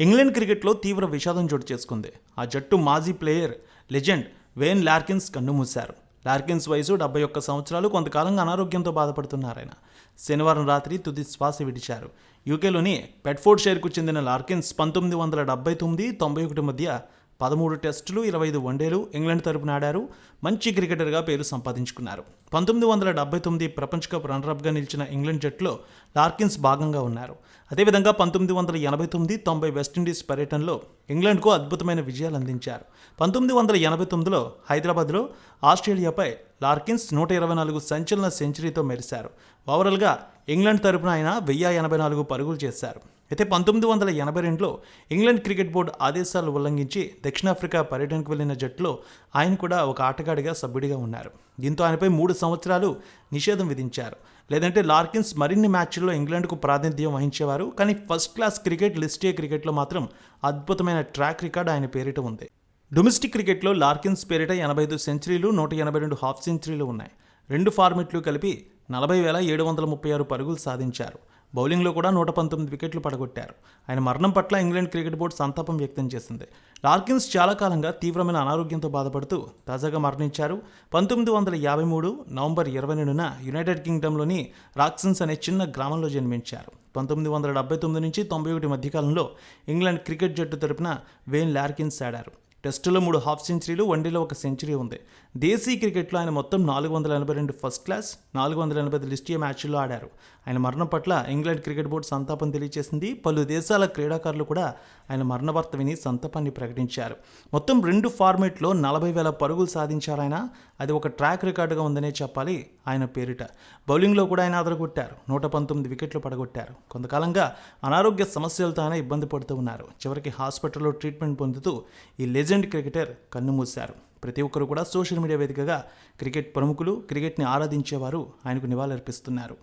England క్రికెట్లో తీవ్ర విషాదం చోటు చేసుకుంది. ఆ జట్టు మాజీ ప్లేయర్ లెజెండ్ వేన్ లార్కిన్స్ కన్నుమూశారు. లార్కిన్స్ వయసు డెబ్బై ఒక్క సంవత్సరాలు కొంతకాలంగా అనారోగ్యంతో బాధపడుతున్నారు ఆయన. శనివారం రాత్రి తుది శ్వాస విడిచారు. యూకేలోని పెట్ఫోర్డ్ షైర్కు చెందిన లార్కిన్స్ పంతొమ్మిది వందల డెబ్బై తొమ్మిది తొంభై ఒకటి మధ్య పదమూడు టెస్టులు ఇరవై ఐదు వన్డేలు ఇంగ్లాండ్ తరపున ఆడారు. మంచి క్రికెటర్గా పేరు సంపాదించుకున్నారు. పంతొమ్మిది వందల డెబ్బై తొమ్మిది ప్రపంచ కప్ రన్నరప్గా నిలిచిన ఇంగ్లాండ్ జట్టులో లార్కిన్స్ భాగంగా ఉన్నారు. అదేవిధంగా పంతొమ్మిది వందల ఎనభై తొమ్మిది తొంభై వెస్టిండీస్ పర్యటనలో ఇంగ్లాండ్కు అద్భుతమైన విజయాలు అందించారు. పంతొమ్మిది వందల ఎనభై తొమ్మిదిలో హైదరాబాద్లో ఆస్ట్రేలియాపై లార్కిన్స్ నూట ఇరవై నాలుగు సంచలన సెంచరీతో మెరిశారు. ఓవరాల్గా ఇంగ్లాండ్ తరపున ఆయన వెయ్యి ఎనభై నాలుగు పరుగులు చేశారు. అయితే పంతొమ్మిది వందల ఎనభై రెండులో ఇంగ్లాండ్ క్రికెట్ బోర్డు ఆదేశాలు ఉల్లంఘించి దక్షిణాఫ్రికా పర్యటనకు వెళ్ళిన జట్టులో ఆయన కూడా ఒక ఆటగాడిగా సభ్యుడిగా ఉన్నారు. దీంతో ఆయనపై మూడు సంవత్సరాలు నిషేధం విధించారు. లేదంటే లార్కిన్స్ మరిన్ని మ్యాచ్ల్లో ఇంగ్లాండ్కు ప్రాతినిధ్యం వహించేవారు. కానీ first class cricket list A క్రికెట్లో మాత్రం అద్భుతమైన ట్రాక్ రికార్డ్ ఆయన పేరిట ఉంది. డొమెస్టిక్ క్రికెట్లో లార్కిన్స్ పేరిట ఎనభై ఐదు సెంచరీలు నూట ఎనభై రెండు హాఫ్ సెంచరీలు ఉన్నాయి. రెండు ఫార్మెట్లు కలిపి నలభై వేల ఏడు వందల ముప్పై ఆరు పరుగులు సాధించారు. బౌలింగ్లో కూడా నూట పంతొమ్మిది వికెట్లు పడగొట్టారు. ఆయన మరణం పట్ల ఇంగ్లాండ్ క్రికెట్ బోర్డు సంతాపం వ్యక్తం చేసింది. లార్కిన్స్ చాలా కాలంగా తీవ్రమైన అనారోగ్యంతో బాధపడుతూ తాజాగా మరణించారు. పంతొమ్మిది వందల యాభై మూడు నవంబర్ ఇరవై రెండున యునైటెడ్ కింగ్డమ్లోని రాక్సన్స్ అనే చిన్న గ్రామంలో జన్మించారు. పంతొమ్మిది వందల డెబ్బై తొమ్మిది నుంచి తొంభై ఒకటి మధ్యకాలంలో ఇంగ్లాండ్ క్రికెట్ జట్టు తరపున వేన్ లార్కిన్స్ ఆడారు. టెస్టులో మూడు హాఫ్ సెంచరీలు వన్డేలో ఒక సెంచరీ ఉంది. దేశీ క్రికెట్లో ఆయన మొత్తం నాలుగు వందల ఎనభై రెండు ఫస్ట్ క్లాస్ నాలుగు వందల ఎనభై ఐదు మ్యాచ్ల్లో ఆడారు. ఆయన మరణం పట్ల ఇంగ్లాండ్ క్రికెట్ బోర్డు సంతాపం తెలియజేసింది. పలు దేశాల క్రీడాకారులు కూడా ఆయన మరణ వార్త విని సంతాపాన్ని ప్రకటించారు. మొత్తం రెండు ఫార్మేట్లో నలభై వేల పరుగులు సాధించారు ఆయన. అది ఒక ట్రాక్ రికార్డుగా ఉందనే చెప్పాలి ఆయన పేరిట. బౌలింగ్లో కూడా ఆయన అదరగొట్టారు. నూట పంతొమ్మిది వికెట్లు పడగొట్టారు. కొంతకాలంగా అనారోగ్య సమస్యలతో ఆయన ఇబ్బంది పడుతూ ఉన్నారు. చివరికి హాస్పిటల్లో ట్రీట్మెంట్ పొందుతూ ఈ లెజెండ్ క్రికెటర్ కన్నుమూశారు ప్రతి ఒక్కరు కూడా సోషల్ మీడియా వేదికగా క్రికెట్ ప్రముఖులు క్రికెట్ని ఆరాధించేవారు ఆయనకు నివాళులర్పిస్తున్నారు.